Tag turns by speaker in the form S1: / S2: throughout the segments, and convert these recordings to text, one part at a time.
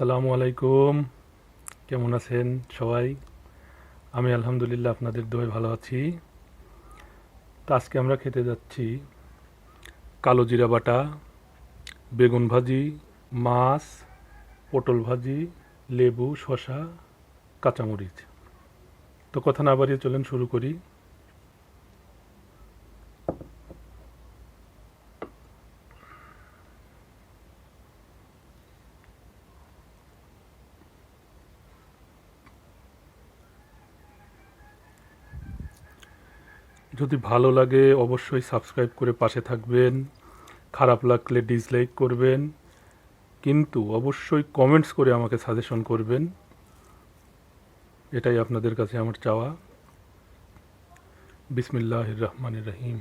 S1: আসসালামু আলাইকুম। কেমন আছেন সবাই? আমি আলহামদুলিল্লাহ আপনাদের দোয় ভালো আছি। তো আজকে আমরা খেতে যাচ্ছি কালো জিরা বাটা, বেগুন ভাজি, মাছ, পটল ভাজি, লেবু, শসা, কাঁচামরিচ। তো কথা না বাড়িয়ে চলেন শুরু করি। যদি ভালো লাগে, অবশ্যই সাবস্ক্রাইব করে পাশে থাকবেন। খারাপ লাগলে ডিসলাইক করবেন। কিন্তু অবশ্যই কমেন্টস করে আমাকে সাজেশন করবেন। এটাই আপনাদের কাছে আমার চাওয়া। বিসমিল্লাহ রহমান রহিম।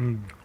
S1: Mm.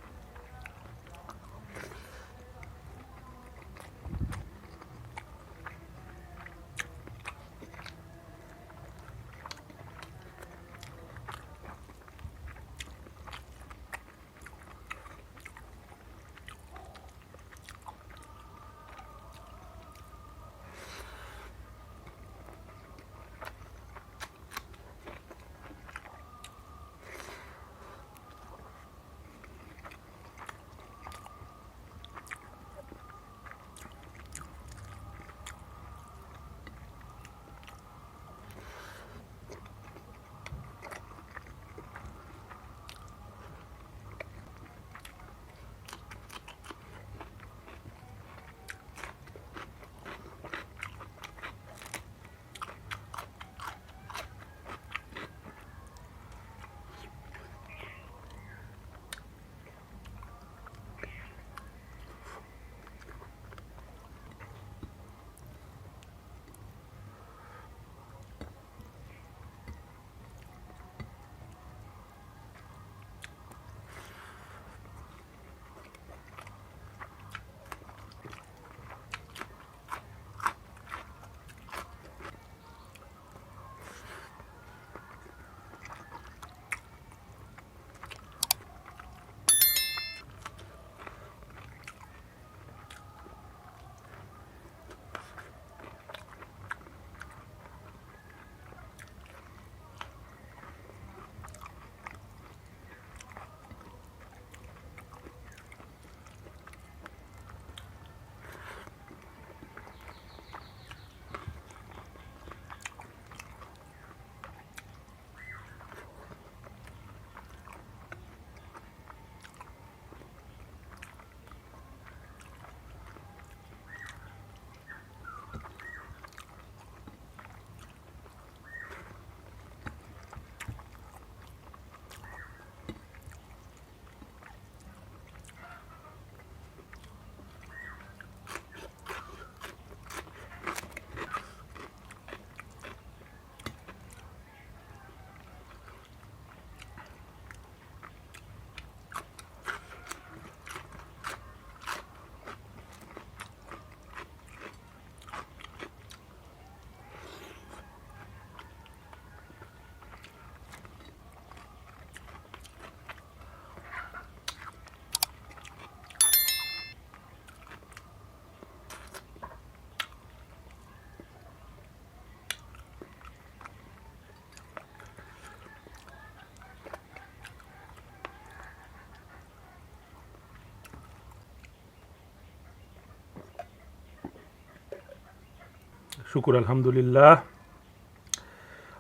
S1: শুকুর আলহামদুলিল্লাহ।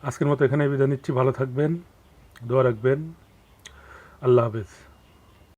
S1: আজকের মতো এখানে বিদায় নিচ্ছি। ভালো থাকবেন দোয়া রাখবেন। আল্লাহ হাফেজ।